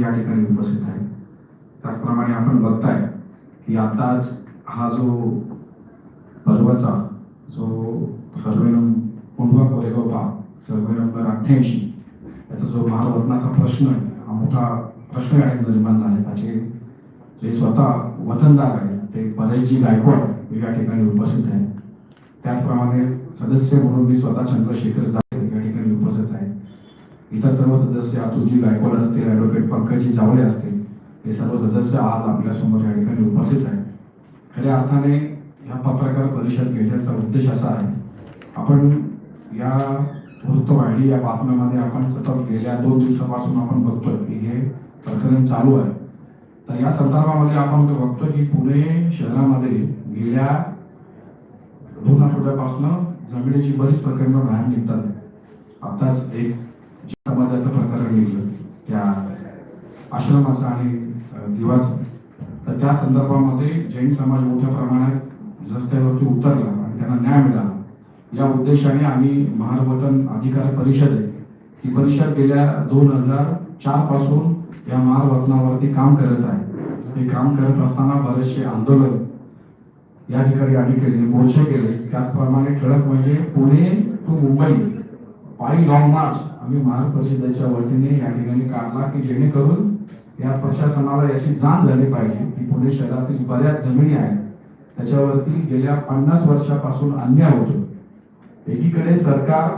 या ठिकाणी उपस्थित आहे. त्याचप्रमाणे आपण बघताय की आताच हा जो पर्वचा जो survey number Kondhwa survey number अठ्ठ्याऐंशी याचा जो भारवतनाचा प्रश्न आहे हा मोठा प्रश्न आहे निर्माण झाला त्याचे जे स्वतः वतनदार आहे ते बरेचजी गायकवाड या ठिकाणी उपस्थित आहे त्याचप्रमाणे सदस्य म्हणून मी स्वतः चंद्रशेखर जाधव या ठिकाणी उपस्थित आहे. इतर सर्व सदस्य अतुलजी गायकवाड असतील ॲडव्होकेट पंकजी जावळे असतील हे सर्व सदस्य आज आपल्यासमोर या ठिकाणी उपस्थित आहेत. खऱ्या अर्थाने ह्या पत्रकार परिषद घेण्याचा उद्देश असा आहे आपण या वृत्तवाहिनी या बातम्यामध्ये आपण सतत गेल्या दोन दिवसापासून आपण बघतोय की हे प्रकरण चालू आहे. तर या संदर्भामध्ये आपण बघतो की पुणे शहरामध्ये गेल्या दोन आठवड्यापासून जमिनीची बरीच प्रकरणं बाहेर निघतात. आताच एक समाजाचं प्रकरण निघलं त्या आश्रमाचं आणि दिवाचं. तर त्या संदर्भामध्ये जैन समाज मोठ्या प्रमाणात रस्त्यावरती उतरला आणि त्यांना न्याय मिळाला. या उद्देशाने आम्ही महारवतन अधिकार परिषद आहे ही परिषद गेल्या दोन हजार चारपासून या महारवतनावरती काम करत आहे. हे काम करत असताना बरेचसे आंदोलन या ठिकाणी आम्ही केले मोर्चे केले. त्याचप्रमाणे ठळक म्हणजे पुणे टू मुंबई पायी लॉंग मार्च. आम्ही महार वतीने या ठिकाणी काढला की जेणेकरून या प्रशासनाला याची जाण झाली पाहिजे. की पुणे शहरातील बऱ्याच जमिनी आहेत. त्याच्यावरती गेल्या पन्नास वर्षापासून अन्याय होतो एकीकडे सरकार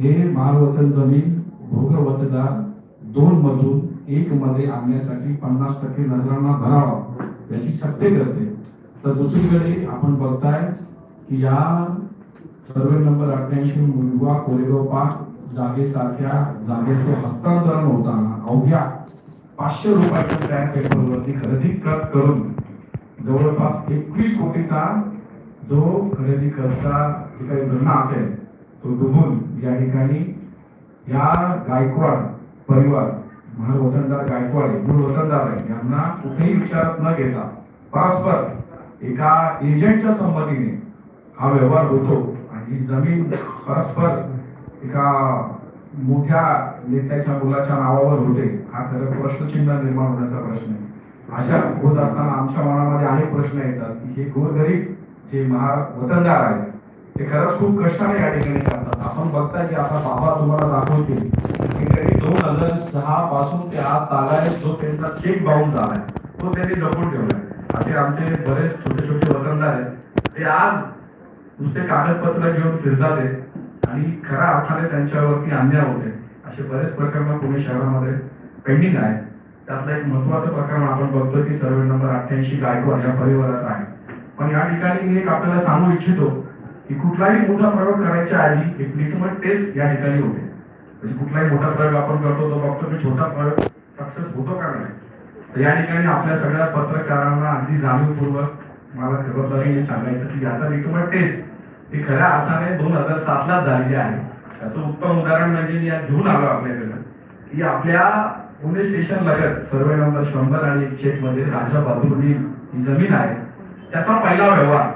हे महावतन जमीन भोगवतदार दोन मधून एक मध्ये आणण्यासाठी पन्नास टक्के नजरांना भरावा याची सक्ती करते तर दुसरीकडे आपण बघताय की या सर्वे नंबर अठ्ठ्याऐंशी मुलगा कोरेगाव पार्क जागेसारख्या जागेचं हस्तांतरण होताना अवघ्या पाचशे रुपयाच्या स्टॅम्प पेपरवरती खरेदी खत करून जवळपास एकवीस कोटीचा जो खरेदी खर्चा जे काही धरणा असेल तो डुबून या ठिकाणी या गायकवाड परिवार महार वतनदार गायकवाड आहे, मूळ वतनदार आहे यांना कुठेही विचारात न घेता परस्पर एका एजंटच्या संमतीने हा व्यवहार होतो आणि ही जमीन परस्पर एका मोठ्या नेत्याच्या मुलाच्या नावावर होते. हा खरं प्रश्नचिन्ह निर्माण होण्याचा प्रश्न आहे. अशा होत असताना आमच्या मनामध्ये अनेक प्रश्न येतात. की हे गोरगरीब जे महा वतनदार आहेत ते खरंच खूप कष्टाने या ठिकाणी करतात. आपण बघताय की आता बाबा तुम्हाला दाखवतील की त्यांनी दोन हजार सहा पासून ते आज चालाय जो त्यांचा चेक बाउंड झालाय तो त्यांनी जपून ठेवलाय. असे आमचे बरेच छोटे छोटे वतनदार आहेत. ते आज नुसते कागदपत्र घेऊन फिरतात आणि खऱ्या अर्थाने त्यांच्यावरती अन्याय होते असे बरेच प्रकरण पुणे शहरामध्ये पेंडिंग आहे त्यातलं एक महत्वाचं प्रकरण आपण बघतो की सर्वे नंबर अठ्ठ्याऐंशी गायकवाड या परिवाराचा आहे. पण या ठिकाणी मी एक आपल्याला सांगू इच्छितो की कुठलाही मोठा प्रयोग करायच्या आधी एक लिटमट टेस्ट या ठिकाणी होते. म्हणजे कुठलाही मोठा प्रयोग आपण करतो तो बघतो की छोटा प्रयोग सक्सेस होतो का नाही. तर या ठिकाणी आपल्या सगळ्या पत्रकारांना अगदी जाणीवपूर्वक मला खबरदारीने सांगायचं की याचा लिटमट टेस्ट हे खऱ्या अर्थाने दोन हजार सातला झालेली आहे. त्याचं उत्तम उदाहरण म्हणजे मी आज घेऊन आलो आपल्याकडे की आपल्या पुणे स्टेशन लगत सर्वे नंबर शंभर आणि शेत मध्ये राजा बाबूंनी ही जमीन आहे त्याचा पहिला व्यवहार.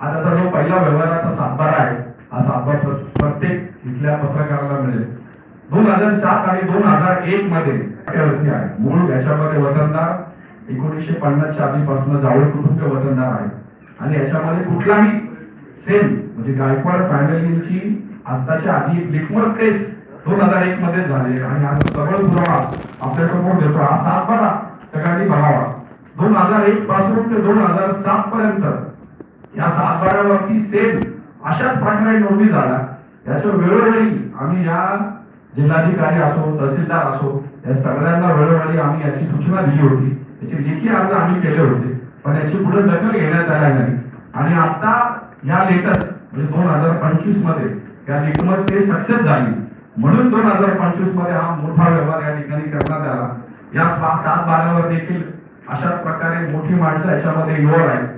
हा त्याचा जो पहिला व्यवहाराचा सातबार आहे. हा सातबार प्रत्येक इथल्या पत्रकाराला मिळेल. दोन हजार सात आणि दोन हजार एक मध्ये आहे. मूळ याच्यामध्ये वतनदार एकोणीसशे पन्नासच्या आधीपासून जावळ कुटुंब वतनदार आहे. आणि याच्यामध्ये कुठलाही सेम म्हणजे गायकवाड फॅमिलीची आताच्या आधी एक लिटमस टेस्ट दोन हजार एक मध्ये झाले. आणि आज सगळं पुरावा आपल्यासमोर देतो. हा सातबारा सगळ्यांनी बघावा. दोन हजार एक पासून ते दोन हजार सात पर्यंत या सातबाऱ्यावरती सेम अशाच प्रकारे नोंदी झाला याच्या वेळोवेळी आम्ही या जिल्हाधिकारी असो तहसीलदार असो या सगळ्यांना वेळोवेळी आम्ही याची सूचना दिली होती. याची लेखी अर्ज आम्ही केले होते. पण याची पुढे दखल घेण्यात आल्या नाही. आणि आता या लेटर म्हणजे दोन हजार पंचवीसमध्ये या लिटमस ते सक्सेस झाली. म्हणून दोन हजार पंचवीसमध्ये हा मोठा व्यवहार या ठिकाणी करण्यात आला. या सात बारावर देखील अशाच प्रकारे मोठी माणसं याच्यामध्ये इन्व्हॉल्व आहेत.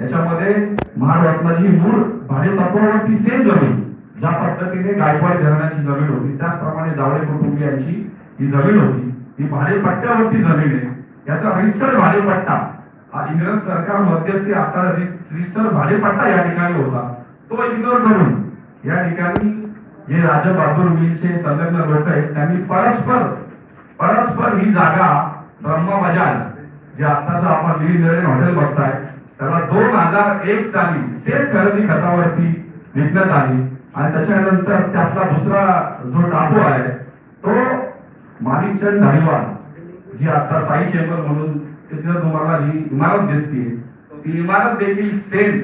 याच्यामध्ये महाराष्ट्राची मूळ भाडेतत्वावरती सेम जमीन ज्या पद्धतीने गायकवाड घराण्याची जमीन होती. त्याचप्रमाणे जावळे कुटुंबियांची ही जमीन होती. ही भाडेपट्ट्यावरती जमीन आहे. याचा रिस्टर भाडेपट्टा इंग्रज सरकार मध्यस्थी आता रिसर भाडेपट्टा या ठिकाणी होता तो इग्नोर करून या ठिकाणी जे राजा बहादूर मिलचे संलग्न लोक आहेत त्यांनी परस्पर परस्पर ही जागा ब्रह्म बजाज जे आताच आपण लिव्हिंग हॉटेल बघताय त्याला दोन हजार एक साली सेम खरेदी खतावरती विकण्यात आली. आणि त्याच्यानंतर त्यातला दुसरा जो टापू आहे तो माणिकचंद धारीवाल जी आता साई चेंबर म्हणून तिथं तुम्हाला ही इमारत दिसते. ती इमारत देखील सेम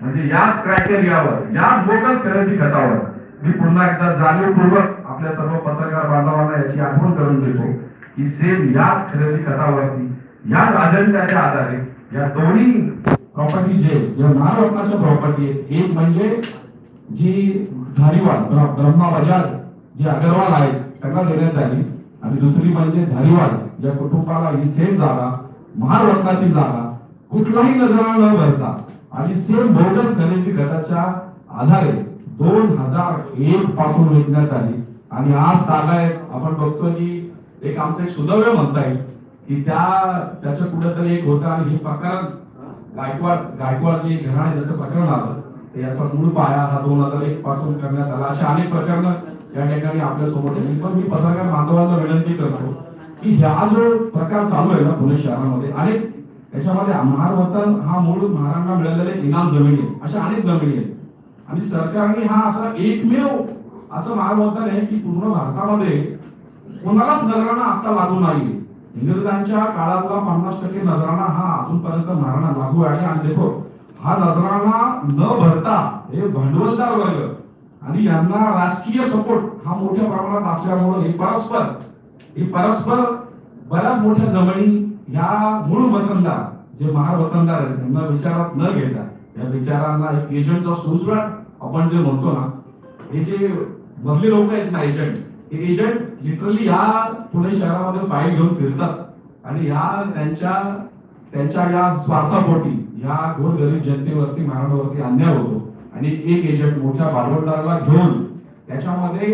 म्हणजे याच क्रायटेरियावर याच बोगस खरेदी खतावर. मी पुन्हा एकदा जाणीवपूर्वक आपल्या सर्व पत्रकार बांधवांना याची आठवण करून देतो की सेम याच खरेदी खतावरती याच अजेंड्याच्या आधारे या दोन्ही प्रॉपर्टी जे जे महारत्नाच्या प्रॉपर्टी आहेत एक म्हणजे जी धारीवाल ब्रह्मा बजाज जे अगरवाल आहेत त्यांना देण्यात आली. आणि दुसरी म्हणजे धारीवाल या कुटुंबाला ही सेम जागा महारत्नाची जागा कुठलाही नजरा न भरता आणि सेम बोगस खरेदी गटाच्या आधारे दोन हजार एक पासून विकण्यात आली. आणि आज जागा आहे आपण बघतो की एक आमचं एक सुदैव म्हणता येईल की त्या त्याच्या कुठेतरी एक होता आणि हे प्रकरण गायकवाड गायकवाड जे घराणे ज्याचं प्रकरण आलं. ते याचा मूळ पाया हा दोन हजार एक पासून करण्यात आला. अशा अनेक प्रकरण या ठिकाणी आपल्यासमोर येईल पण मी पत्रकार बांधवांना विनंती करतो की ह्या जो प्रकार चालू आहे ना पुणे शहरामध्ये अनेक याच्यामध्ये महारवतन हा मूळ महाराणा मिळालेले इनाम जमिनी आहे अशा अनेक जमिनी आहेत. आणि सरकारने हा असा एकमेव असं महारवतन आहे की पूर्ण भारतामध्ये कोणालाच नजराणा आता लागू नाही. इंग्रजांच्या काळातला पन्नास टक्के नजराणा हा अजूनपर्यंत महाराणा लागू आहे. आणि देखो हा नजराणा न भरता हे भांडवलदार वर्ग आणि यांना राजकीय सपोर्ट हा मोठ्या प्रमाणात असल्यामुळे हे परस्पर ही परस्पर बऱ्याच मोठ्या जमिनी ह्या मूळ वतनदार जे महार वतनदार आहेत त्यांना विचारात न घेता या विचारांना एक एजंटचा सुसवाट आपण जे म्हणतो ना हे जे मधले लोक आहेत ना एजंट हे एजंट लिटरली ह्या पुणे शहरामध्ये पाय घेऊन फिरतात. आणि ह्या त्यांच्या त्यांच्या या स्वार्थापोटी या गोरगरीब जनतेवरती महाराष्ट्रावरती अन्याय होतो. आणि एक एजंट मोठ्या भांडवलदाराला घेऊन त्याच्यामध्ये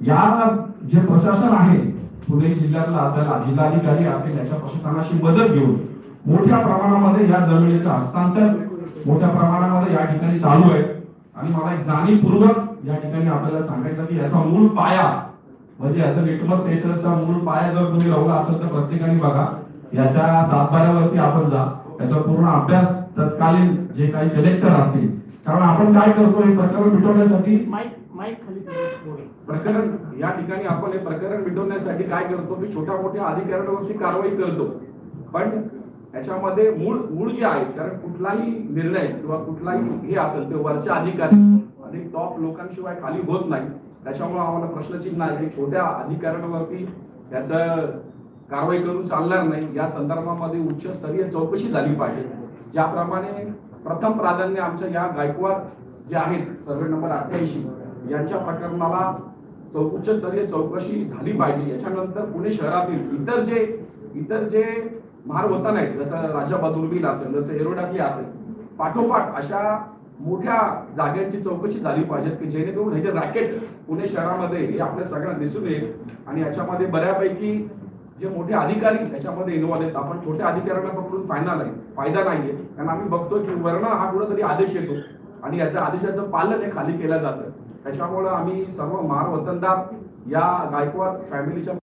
या जे प्रशासन आहे पुणे जिल्ह्यातला जिल्हाधिकारी असतील याच्या प्रशासनाची मदत घेऊन मोठ्या प्रमाणामध्ये या जमिनीचं हस्तांतर मोठ्या प्रमाणामध्ये या ठिकाणी चालू आहे. आणि मला एक जाणीवपूर्वक या ठिकाणी आपल्याला सांगायचं की याचा मूळ पाया म्हणजे याचा लिटमस टेस्टरचा मूळ पाया जर तुम्ही लावला असेल तर प्रत्येकाने बघा याच्या सातबाऱ्यावरती आपण जा. याचा पूर्ण अभ्यास तत्कालीन जे काही कलेक्टर असतील. कारण आपण काय करतो हे प्रकरण मिटवण्यासाठी प्रकरण या ठिकाणी आपण हे प्रकरण मिटवण्यासाठी काय करतो? की छोट्या मोठ्या अधिकाऱ्यांवरची कारवाई करतो. पण याच्यामध्ये मूळ मूळ जे आहे कारण कुठलाही निर्णय किंवा कुठलाही हे असेल ते वरच्या अधिकारी आणि टॉप लोकांशिवाय खाली होत नाही. त्याच्यामुळे आम्हाला प्रश्नचिन्ह आहे. की छोट्या अधिकाऱ्यांवरती त्याच कारवाई करून चालणार नाही. या संदर्भामध्ये उच्चस्तरीय चौकशी झाली पाहिजे. ज्याप्रमाणे प्रथम प्राधान्य आमच्या या गायकवाड जे आहेत सर्वे नंबर अठ्ठ्याऐंशी यांच्या प्रकरणाला उच्चस्तरीय चौकशी झाली पाहिजे. याच्यानंतर पुणे शहरातील इतर जे इतर जे महारवतन आहेत जसं राजा बदुर्बील असेल जसं एरोडाकी असेल पाठोपाठ अशा मोठ्या जाग्यांची चौकशी झाली पाहिजे की जेणेकरून हे जे रॅकेट पुणे शहरामध्ये हे आपल्या सगळ्यांना दिसून येईल आणि याच्यामध्ये बऱ्यापैकी जे मोठे अधिकारी याच्यामध्ये इन्व्हॉल्व आहेत. आपण छोट्या अधिकाऱ्यांना पकडून फायदा नाही. फायदा नाहीये. कारण आम्ही बघतो की वर्ण हा कुठेतरी आदेश येतो. आणि याच्या आदेशाचं पालन हे खाली केलं जातं. त्याच्यामुळं आम्ही सर्व मार वतनदार या गायकवाड फॅमिलीच्या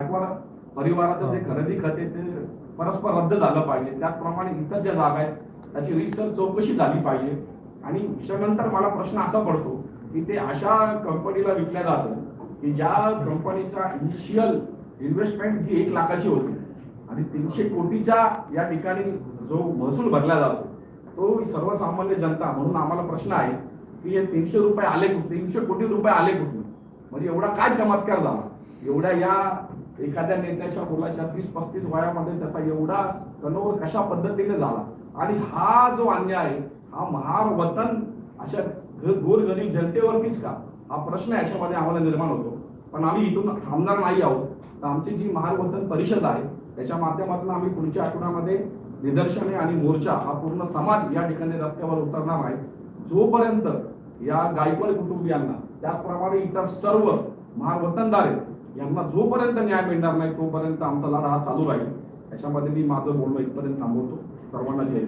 गायकवाड परिवाराचं जे खरेदी खते ते परस्पर रद्द झालं पाहिजे. त्याचप्रमाणे इतर ज्या जागा आहेत त्याची रिसर्च चौकशी झाली पाहिजे. आणि त्याच्यानंतर मला प्रश्न असा पडतो की ते अशा कंपनीला विकल्या जातं की ज्या कंपनीचा इनिशियल इन्व्हेस्टमेंट जी एक लाखाची होती आणि तीनशे कोटीच्या या ठिकाणी जो महसूल भरला जातो तो सर्वसामान्य जनता म्हणून आम्हाला प्रश्न आहे की हे तीनशे रुपये आले कुठे तीनशे कोटी रुपये आले कुठून? म्हणजे एवढा काय चमत्कार झाला? एवढ्या या एखाद्या नेत्याच्या मुलाच्या तीस पस्तीस वयामध्ये त्याचा एवढा कनोर कशा पद्धतीने झाला? आणि हा जो अन्याय आहे हा महार वतन अशा ग- गोरगरीब जनतेवरतीच का? हा प्रश्न याच्यामध्ये आम्हाला निर्माण होतो. पण आम्ही इथून थांबणार नाही आहोत. तर आमची जी महार वतन परिषद आहे त्याच्या माध्यमातून आम्ही पुढच्या आठवड्यामध्ये निदर्शने आणि मोर्चा हा पूर्ण समाज या ठिकाणी रस्त्यावर उतरणार आहे. जोपर्यंत या गायकवाड कुटुंबियांना त्याचप्रमाणे इतर सर्व महावतनदार आहेत यांना जोपर्यंत न्याय मिळणार नाही तोपर्यंत आमचा लढा हा चालू राहील. त्याच्यामध्ये मी माझं बोलणं इथपर्यंत थांबवतो. सर्वांना जय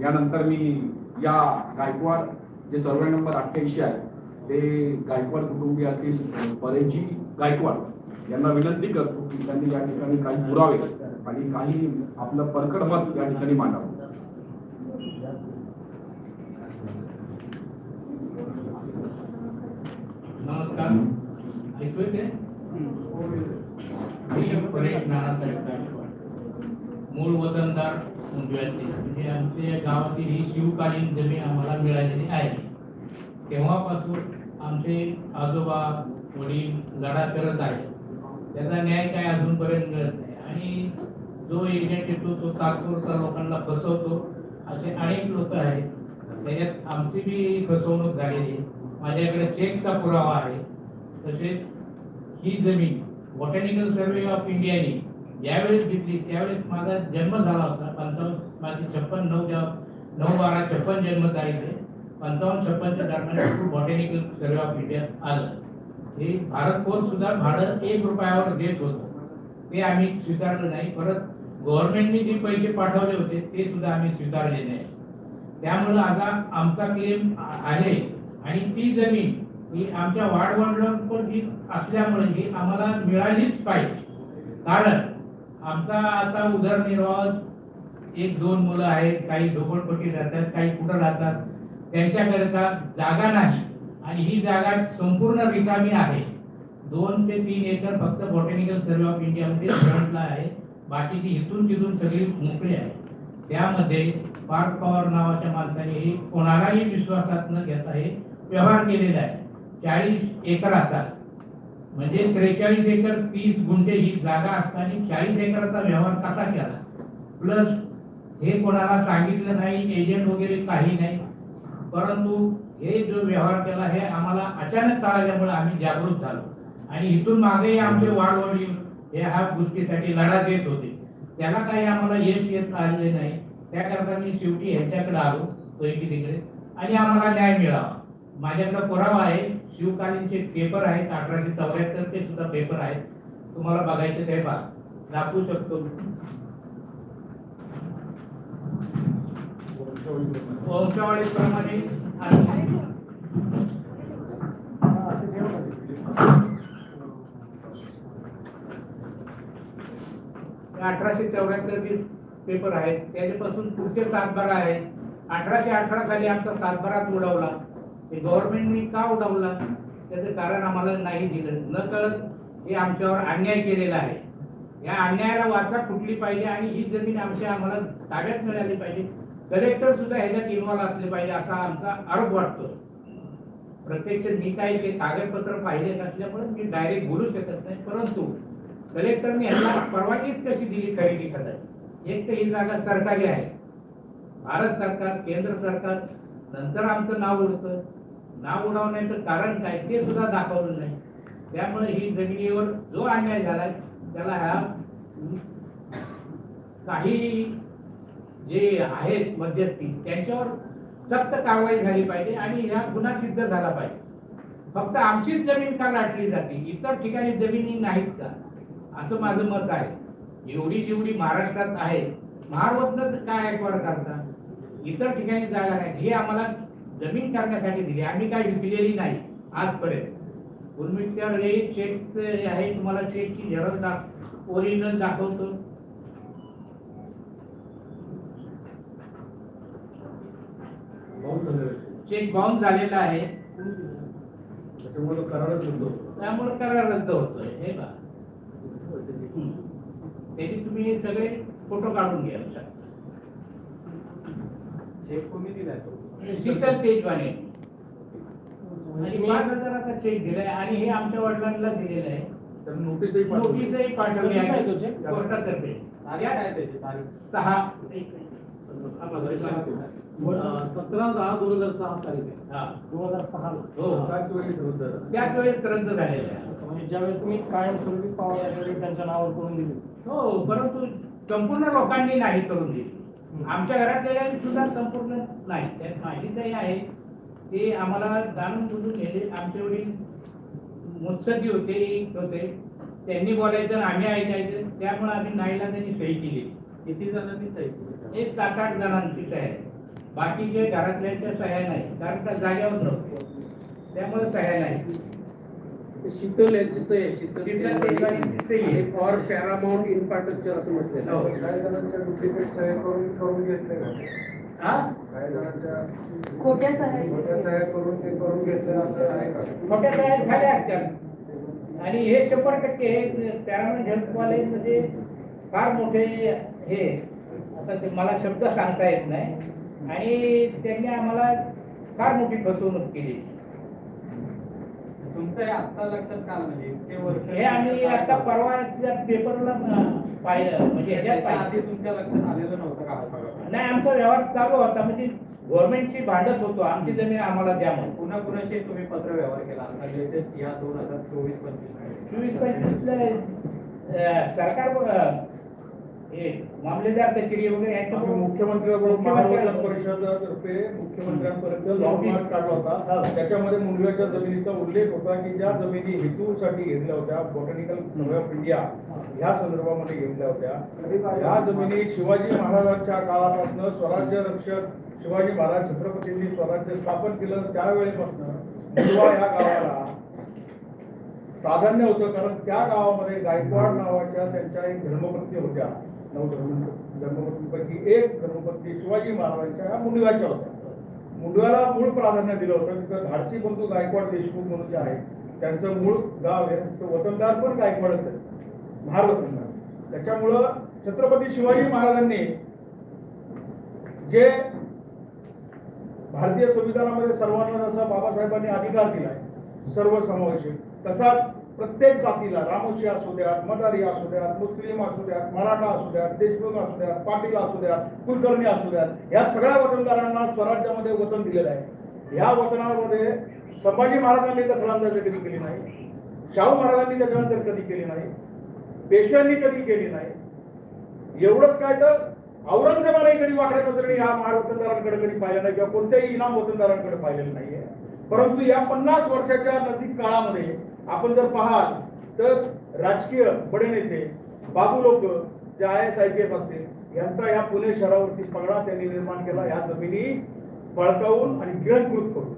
यानंतर मी या गायकवाड जे सर्वे नंबर अठ्ठ्याऐंशी आहे ते गायकवाड कुटुंबियातील परेजी गायकवाड यांना विनंती करतो की त्यांनी या ठिकाणी काही पुरावे आणि काही आपलं परखड मत या ठिकाणी मांडावं. नमस्कार ऐकू येते मी परेश नानासाहेब गायकवाड मूळ वतनदार मुंडव्याचे म्हणजे आमच्या गावातील ही शिवकालीन जमीन आम्हाला मिळालेली आहे. तेव्हापासून आमचे आजोबा वडील लढा करत आहे त्याचा न्याय काय अजूनपर्यंत मिळत नाही. आणि जो एजंट येतो तो तात्पुरता लोकांना फसवतो. असे अनेक लोक आहेत. त्याच्यात आमची बी फसवणूक झालेली माझ्याकडे चेकचा पुरावा आहे. तसेच ही जमीन बॉटॅनिकल सर्वे ऑफ इंडियाने ज्यावेळेस घेतली. त्यावेळेस माझा जन्म झाला होता. पंचावन्न माझी छप्पन नऊ जेव्हा नऊ बारा छप्पन जन्म तारीख आहे पंचावन्न छप्पनच्या दरम्यान बॉटॅनिकल सर्वे ऑफ इंडिया आलं. हे भारत फोन सुद्धा भाडं एक रुपयावर देत होतं. ते आम्ही स्वीकारलं नाही. परत गव्हर्नमेंटने जे पैसे पाठवले होते ते सुद्धा आम्ही स्वीकारले नाही. त्यामुळे आता आमचा क्लेम आहे. आणि ती जमीन ही आमच्या वाढवडिलांपैकी असल्यामुळे ही आम्हाला मिळालीच पाहिजे. कारण आमचा आता उदरनिर्वाह एक दोन मुलं आहेत काही झोपडपट्टी राहतात काही कुठं राहतात त्यांच्याकरिता जागा नाही. आणि ही जागा संपूर्ण रिकामी आहे. दोन ते तीन एकर फक्त बॉटॅनिकल सर्वे ऑफ इंडियामध्ये फ्रंटला आहे. बाकीची इथून तिथून सगळी मोकळी आहे. त्यामध्ये पार्क पवार नावाच्या माणसाने हे कोणालाही विश्वासात न घेता हे व्यवहार केलेला आहे. चाळीस एकराचा म्हणजे त्रेचाळीस एकर तीस गुंठे ही जागा असताना चाळीस एकराचा व्यवहार कसा केला? प्लस हे कोणाला सांगितलं नाही एजंट वगैरे काही नाही. परंतु हे जो व्यवहार केला हे आम्हाला अचानक कळाल्यामुळे आम्ही जागृत झालो. आणि इथून मागेही आमचे वाढवडील हे ह्या गोष्टीसाठी लढा देत होते. त्याला काही आम्हाला यश येत आलेले नाही. त्याकरता मी शेवटी ह्याच्याकडे आलो पैकी तिकडे आणि आम्हाला न्याय मिळावा माझ्याकडे पुरावा आहे. शिवकालीनचे पेपर आहेत अठराशे चौऱ्याहत्तरचे सुद्धा पेपर आहेत. तुम्हाला बघायचे ते बा दाखवू शकतो. वंशावळीप्रमाणे अठराशे चौऱ्याहत्तर जे पेपर आहेत त्याच्यापासून पुढचे सातबारा आहेत. अठराशे अठरा साली आमचा सातबारा उडवला. गव्हर्नमेंटने का उडवला? त्याचं कारण आम्हाला नाही दिलं. न कळत हे आमच्यावर अन्याय केलेला आहे. या अन्यायाला वाचा फुटली पाहिजे आणि ही जमीन आमच्या आम्हाला ताब्यात मिळाली पाहिजे. कलेक्टर सुद्धा ह्याच्यात इन्व्हॉल्व असले पाहिजे असा आमचा आरोप वाटतो. प्रत्यक्ष मी काही ते कागदपत्र पाहिले नसल्यामुळे मी डायरेक्ट बोलू शकत नाही. परंतु कलेक्टरने ह्याला परवानगीच कशी दिली खरेदी करायची एक तर ही जागा सरकारी आहे. भारत सरकार केंद्र सरकार नंतर आमचं नाव उडतं. नाव उडवण्याचं कारण काय ते सुद्धा दाखवलं नाही. त्यामुळे ही जमिनीवर जो अन्याय झालाय त्याला ह्या काही जे आहेत मध्यस्थी त्यांच्यावर सक्त कारवाई झाली पाहिजे आणि ह्या गुन्हा सिद्ध झाला पाहिजे. फक्त आमचीच जमीन का लाटली जाते? इतर ठिकाणी जमिनी नाहीत का? असं माझं मत आहे. एवढी जेवढी महाराष्ट्रात आहे महारवतनं काय ऐकवाड करता? इतर ठिकाणी जागा नाही. हे आम्हाला जमीन करण्यासाठी दिली. आम्ही काय विकलेली नाही आजपर्यंत. उर्मित्यावर हे चेक आहे तुम्हाला चेकची झेरॉक्स दाख ओरिजिनल दाखवतो. चेक बाउन्स झालेला आहे. त्यामुळे करार रद्द होतोय. हे का त्याचे तुम्ही सगळे फोटो काढून घ्या. शीतल तेजवाने आणि पाच हजाराचा चेक दिलाय आणि हे आमच्या वडिलांना दिलेलं आहे. नोटीसही पाठवली आहे कोर्टातर्फे सहा. सतरा दहा दोन हजार सहा तारीख आहे. हा. दोन हजार सहा हो. त्याच वेळेस रद्द झालेलं आहे. म्हणजे ज्यावेळेस तुम्ही कायमस्वरूपी पावर यावेळी त्यांच्या नावावर करून दिली. हो परंतु संपूर्ण लोकांनी नाही करून दिली. आमच्या घरातल्या सुद्धा संपूर्ण नाही. त्यात माहिती काही आहे. ते आम्हाला जाणून बुजून घेणे आमचे वडील मुत्सद्दी होते होते. त्यांनी बोलायचं आणि आम्ही ऐकायचं. त्यामुळे आम्ही नाईला त्यांनी सही केली. किती जणांनी सही केली? एक सात आठ जणांची सह्या आहे. बाकीचे घरातल्यांच्या सह्या नाही. कारण त्या जाग्यावर नव्हते. त्यामुळे सह्या नाही. शीतल यांची आहे, Sheetal. For share amount infrastructure असं म्हटलेलं हो. काही जणांच्या डुप्लिकेट सह्या करून करून घेतले का? हा? काही जणांच्या खोट्या सह्या करून ते करून घेतले असं आहे का? मोठ्या सह्या झाल्या असतात आणि हे शंभर टक्के पॅरामेंट हेल्थवाले म्हणजे फार मोठे हे आता ते मला शब्द सांगता येत नाही. आणि त्यांनी आम्हाला फार मोठी फसवणूक केली. तुमचं हे आत्ता लक्षात का आलं म्हणजे इतके वर्ष हे आम्ही आता परवा पेपरला पाहिलं म्हणजे ह्याच्यात त्याच्या आधी तुमच्या लक्षात आलेलं नव्हतं का हा सगळं? नाही आमचा व्यवहार चालू होता म्हणजे गव्हर्नमेंटची भांडत होतो आमची जमीन आम्हाला द्या म्हणून. पुन्हा कुणाशी तुम्ही पत्र व्यवहार केला. आता लेटेस्ट या दोन हजार चोवीस पंचवीस चोवीस पंचवीसला सरकार अं, हे मामलेदार कचेरी वगैरे आम्ही यांच्याकडून मुख्यमंत्र्यांकडून महाराष्ट्र परिषदेतर्फे मुख्यमंत्र्यांपर्यंत लॉंग मार्च काढला होता. त्याच्यामध्ये मुंडव्याच्या जमिनीचा उल्लेख होता की ज्या जमिनी हेतूसाठी घेतल्या होत्या बॉटॅनिकल सर्वे ऑफ इंडिया ह्या संदर्भामध्ये घेतल्या होत्या. या जमिनी शिवाजी महाराजांच्या काळापासून स्वराज्य रक्षक शिवाजी महाराज छत्रपतींनी स्वराज्य स्थापन केलं. त्यावेळेपासून मुंडवा या गावाला प्राधान्य होतं. कारण त्या गावामध्ये गायकवाड नावाच्या त्यांच्या एक धर्मपत्नी होत्या. नऊ धर्म धर्मपत्नीपैकी एक धर्मपत्नी शिवाजी महाराजांच्या ह्या मुंडव्याच्या होत्या. मुंडव्याला मूळ प्राधान्य दिलं होतं. तिथं धाडसी बंधू गायकवाड देशमुख म्हणून जे आहे त्यांचं मूळ गाव आहे. तो वतनदार पण गायकवाडच आहे. महार वतनदार. त्याच्यामुळं छत्रपती शिवाजी महाराजांनी जे भारतीय संविधानामध्ये सर्वांना जसा बाबासाहेबांनी अधिकार दिलाय सर्वसमावेशक तसाच प्रत्येक जातीला रामोशी असू द्यात मदारी असू द्यात मुस्लिम असू द्यात मराठा असू द्यात देशमुख असू द्यात पाटील असू द्यात कुलकर्णी असू द्यात या सगळ्या वतनदारांना स्वराज्यामध्ये वतन दिलेलं आहे. या वतनामध्ये संभाजी महाराजांनी दखलांदाजी कधी केली नाही शाहू महाराजांनी दखलांदाजी कधी केली नाही पेशव्यांनी कधी केली नाही. एवढंच काय तर औरंगजेबाने कधी वाकड्या पत्रिणी या महार वतनदारांकडे कधी पाहिलं नाही किंवा कोणत्याही इनाम वतनदारांकडे पाहिलेलं नाहीये. परंतु या पन्नास वर्षाच्या नजीक काळामध्ये आपण जर पाहाल तर राजकीय बडे नेते बाबू लोक जे I S I P S असतील यांचा या पुणे शहरावरती पगडा त्यांनी निर्माण केला. या जमिनी बळकावून आणि गिळंकृत करून.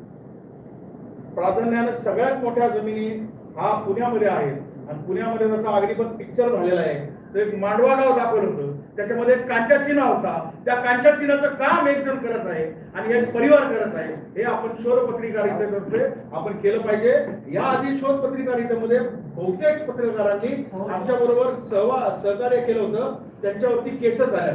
प्राधान्यानं सगळ्यात मोठ्या जमिनी हा पुण्यामध्ये आहे आणि पुण्यामध्ये जसा अग्निपथ पिक्चर झालेला आहे तर एक मांडवा गाव दाखवलं होतं. त्याच्यामध्ये एक कांच्या चिन्ह होता. त्या कांच्या चिन्हाचं काम एक जण करत आहे आणि एक परिवार करत आहे. हे आपण शोध पत्रिकारितेतर्फे आपण केलं पाहिजे. या आधी शोध पत्रिकारितेमध्ये बहुतेक पत्रकारांनी आमच्या बरोबर सहवा सहकार्य केलं होतं. त्यांच्यावरती केसेस आल्या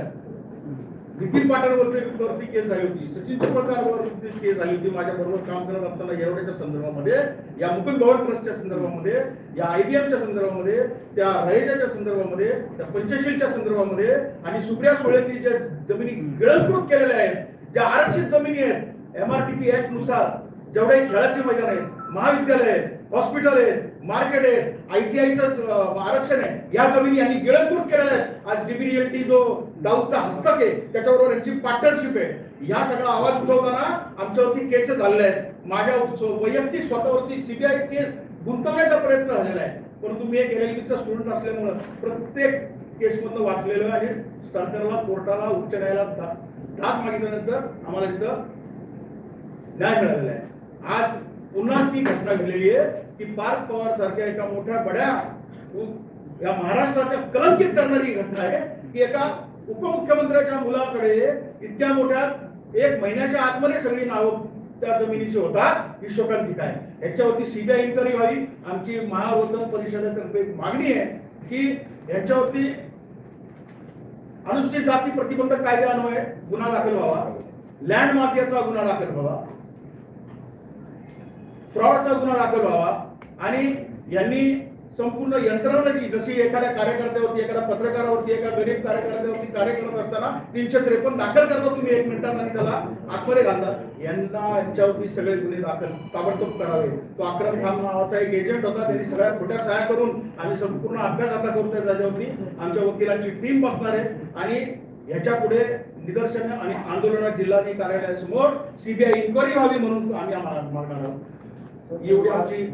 नितीन पाटणवरती वरती केस झाली होती. सचिन चिपळकरवरती केस झाली होती. माझ्या बरोबर काम करत असताना येरवड्याच्या संदर्भामध्ये या मुकुंद भवन ट्रस्टच्या संदर्भामध्ये या आयबीएमच्या संदर्भामध्ये त्या रहेजाच्या संदर्भामध्ये त्या पंचशीलच्या संदर्भामध्ये आणि सुप्रिया सुळेंनी ज्या जमिनी गिळंकृत केलेल्या आहेत ज्या आरक्षित जमिनी आहेत एमआरटीपी ऍक्टनुसार जेवढे खेळाचे मैदान आहेत महाविद्यालय आहेत हॉस्पिटल आहेत मार्केट आहेत आयटीआयचं आरक्षण आहे. या जमिनी यांनी गिळंकृत केलेल्या आहेत आज डीबीएलटी जो दाऊदचा हस्तक आहे त्याच्याबरोबर यांची पार्टनरशिप आहे. या सगळा आवाज उठवताना आमच्यावरती केसेस झालेले आहेत. माझ्या वैयक्तिक स्वतःवरती सीबीआय केस गुंतवण्याचा प्रयत्न झालेला आहे. परंतु मी एक एलएलबीचा स्टुडंट असल्यामुळं प्रत्येक केसमधनं वाचलेलं आहे. सरकारला कोर्टाला उच्च न्यायालयात दाद मागितल्यानंतर आम्हाला तिथं न्याय मिळालेला आहे. आज पुन्हा ती घटना घडलेली आहे. की पार्थ पवार सारख्या एका मोठ्या बड्या या महाराष्ट्राच्या कलंकित करणारी घटना आहे. की एका उपमुख्यमंत्र्याच्या मुलाकडे इतक्या मोठ्या एक महिन्याच्या आतमध्ये सगळी नावं त्या जमिनीचे होतात विश्वकांतिक आहे. याच्यावरती सीबीआय इन्क्वायरी व्हावी. आमची महावर्तन परिषदेतर्फे एक मागणी आहे की ह्याच्यावरती अनुसूचित जाती प्रतिबंधक कायद्यान्वये गुन्हा दाखल व्हावा. लँड माफियाचा गुन्हा दाखल व्हावा. फ्रॉडचा गुन्हा दाखल व्हावा. आणि यांनी संपूर्ण यंत्रणाची जशी एखाद्या कार्यकर्त्यावरती एखाद्या पत्रकारावरती एका गरीब कार्यकर्त्यावरती कार्य करत असताना तीनशे त्रेपन्न दाखल करता तुम्ही एक मिनिटात आणि त्याला आतमध्ये घालतात. यांना यांच्यावरती सगळे गुन्हे दाखल ताबडतोब करावे. तो अक्रम खान नावाचा एक एजंट होता त्यांनी सगळ्या खोट्या सहाय्या करून आम्ही संपूर्ण अभ्यास आता करून त्या आमच्या वकिलांची टीम बसणार आहे. आणि ह्याच्या पुढे निदर्शनं आणि आंदोलनात जिल्हाधिकारी कार्यालयासमोर सीबीआय इन्क्वायरी व्हावी म्हणून आम्ही आम्हाला मागणार आहोत. एवढी आमची